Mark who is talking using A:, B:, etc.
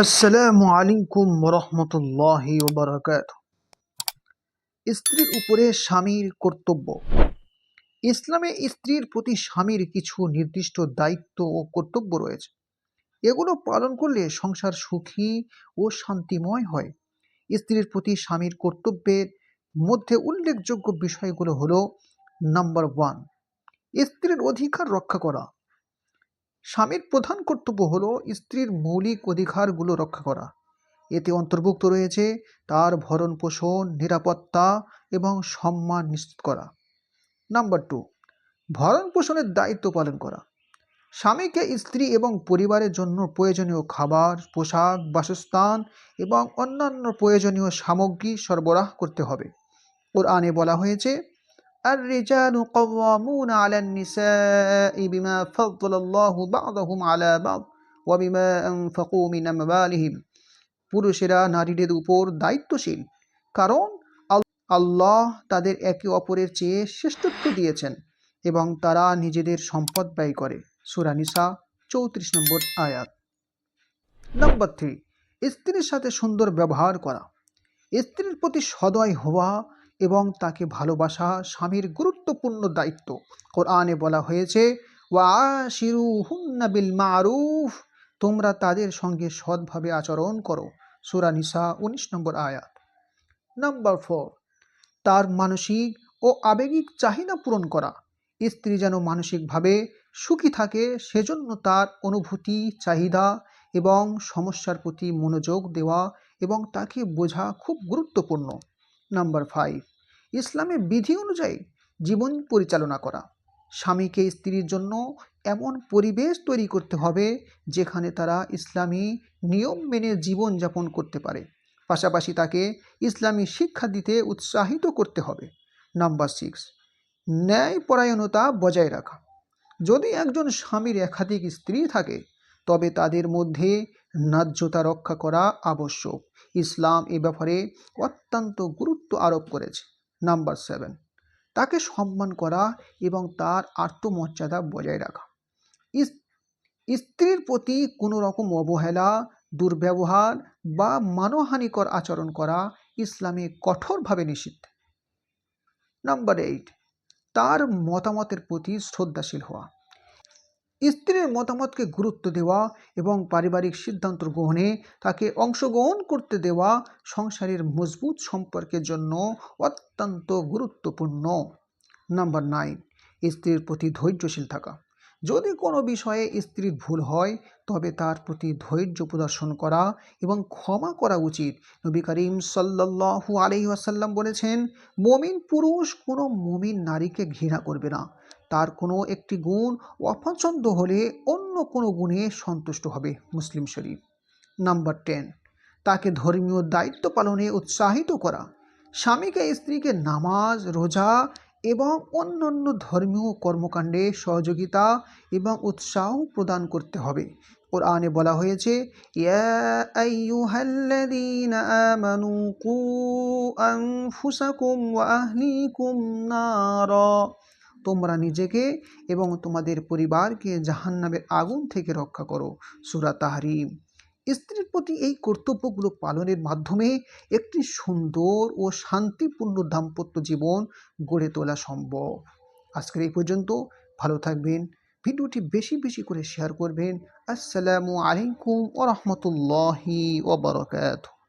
A: আসসালামু আলাইকুম রহমতুল্লাহি ওবরাকাত স্ত্রীর উপরে স্বামীর কর্তব্য। ইসলামে স্ত্রীর প্রতি স্বামীর কিছু নির্দিষ্ট দায়িত্ব ও কর্তব্য রয়েছে। এগুলো পালন করলে সংসার সুখী ও শান্তিময় হয়। স্ত্রীর প্রতি স্বামীর কর্তব্যের মধ্যে উল্লেখযোগ্য বিষয়গুলো হলো নাম্বার ওয়ান স্ত্রীর অধিকার রক্ষা করা। স্বামীর প্রধান কর্তব্য হল স্ত্রীর মৌলিক অধিকারগুলো রক্ষা করা। এতে অন্তর্ভুক্ত রয়েছে তার ভরণ পোষণ, নিরাপত্তা এবং সম্মান নিশ্চিত করা। নাম্বার টু ভরণ পোষণের দায়িত্ব পালন করা। স্বামীকে স্ত্রী এবং পরিবারের জন্য প্রয়োজনীয় খাবার, পোশাক, বাসস্থান এবং অন্যান্য প্রয়োজনীয় সামগ্রী সরবরাহ করতে হবে। ওর আনে বলা হয়েছে الرجال قوامون على النساء بما فضل الله بعضهم على بعض وبما أنفقوا من أموالهم পুরুষেরা নারীদের উপর দায়িত্বশীল কারণ আল- আল্লাহ তাদের একে অপরের চেয়ে শ্রেষ্ঠত্ব দিয়েছেন এবং তারা নিজেদের সম্পদ ব্যয় করে সুরানিসা চৌত্রিশ নম্বর আয়াত নাম্বার থ্রি স্ত্রীর সাথে সুন্দর ব্যবহার করা স্ত্রীর প্রতি সদয় হওয়া এবং তাকে ভালোবাসা স্বামীর গুরুত্বপূর্ণ দায়িত্ব। কোরআনে বলা হয়েছে ওয়াশিরু হুন্না বিল মারুফ তোমরা তাদের সঙ্গে সৎভাবে আচরণ করো। সুরা নিসা উনিশ নম্বর আয়াত। নাম্বার ফোর, তার মানসিক ও আবেগিক চাহিদা পূরণ করা। স্ত্রী যেন মানসিকভাবে সুখী থাকে, সেজন্য তার অনুভূতি, চাহিদা এবং সমস্যার প্রতি মনোযোগ দেওয়া এবং তাকে বোঝা খুব গুরুত্বপূর্ণ। নাম্বার ফাইভ ইসলামের বিধি অনুযায়ী জীবন পরিচালনা করা। স্বামীকে স্ত্রীর জন্য এমন পরিবেশ তৈরি করতে হবে, যেখানে তারা ইসলামী নিয়ম মেনে জীবন যাপন করতে পারে। পাশাপাশি তাকে ইসলামী শিক্ষা দিতে উৎসাহিত করতে হবে। নাম্বার সিক্স, ন্যায়পরায়ণতা বজায় রাখা। যদি একজন স্বামীর একাধিক স্ত্রী থাকে, তবে তাদের মধ্যে ন্যায্যতা রক্ষা করা আবশ্যক। ইসলাম এ ব্যাপারে অত্যন্ত গুরুত্ব আরোপ করেছে। Number seven. তাকে সম্মান করা এবং তার আত্মমর্যাদা বজায় রাখা। স্ত্রীর প্রতি কোনো রকম অবহেলা, দুর্ব্যবহার বা মানহানিকর আচরণ করা ইসলামে কঠোরভাবে নিষিদ্ধ। নাম্বার এইট, তার মতামতের প্রতি শ্রদ্ধাশীল হওয়া। স্ত্রীর মতামতকে গুরুত্ব দেওয়া এবং পারিবারিক সিদ্ধান্ত গ্রহণে তাকে অংশগ্রহণ করতে দেওয়া সংসারের মজবুত সম্পর্কের জন্য অত্যন্ত গুরুত্বপূর্ণ। নাম্বার নাইন, স্ত্রীর প্রতি ধৈর্যশীল থাকা। যদি কোনো বিষয়ে স্ত্রীর ভুল হয়, তবে তার প্রতি ধৈর্য প্রদর্শন করা এবং ক্ষমা করা উচিত। নবী করিম সাল্লাল্লাহু আলাইহি ওয়াসাল্লাম বলেছেন, মমিন পুরুষ কোনো মমিন নারীকে ঘৃণা করবে না। তার কোনো একটি গুণ অপছন্দ হলে অন্য কোনো গুণে সন্তুষ্ট হবে মুসলিম শরীফ। নাম্বার টেন, তাকে ধর্মীয় দায়িত্ব পালনে উৎসাহিত করা। স্বামীকে স্ত্রীকে নামাজ, রোজা এবং অন্যান্য ধর্মীয় কর্মকাণ্ডে সহযোগিতা এবং উৎসাহ প্রদান করতে হবে। কোরআনে বলা হয়েছে, ইয়া তোমরা নিজেকে এবং তোমাদের পরিবারকে জাহান্নামের আগুন থেকে রক্ষা করো। সুরা তাহরিম। স্ত্রীর প্রতি এই কর্তব্যগুলো পালনের মাধ্যমে একটি সুন্দর ও শান্তিপূর্ণ দাম্পত্য জীবন গড়ে তোলা সম্ভব। আজকের এই পর্যন্ত। ভালো থাকবেন। ভিডিওটি বেশি বেশি করে শেয়ার করবেন। আসসালামু আলাইকুম ওরহমতুল্লাহি ওবরাকাতুহু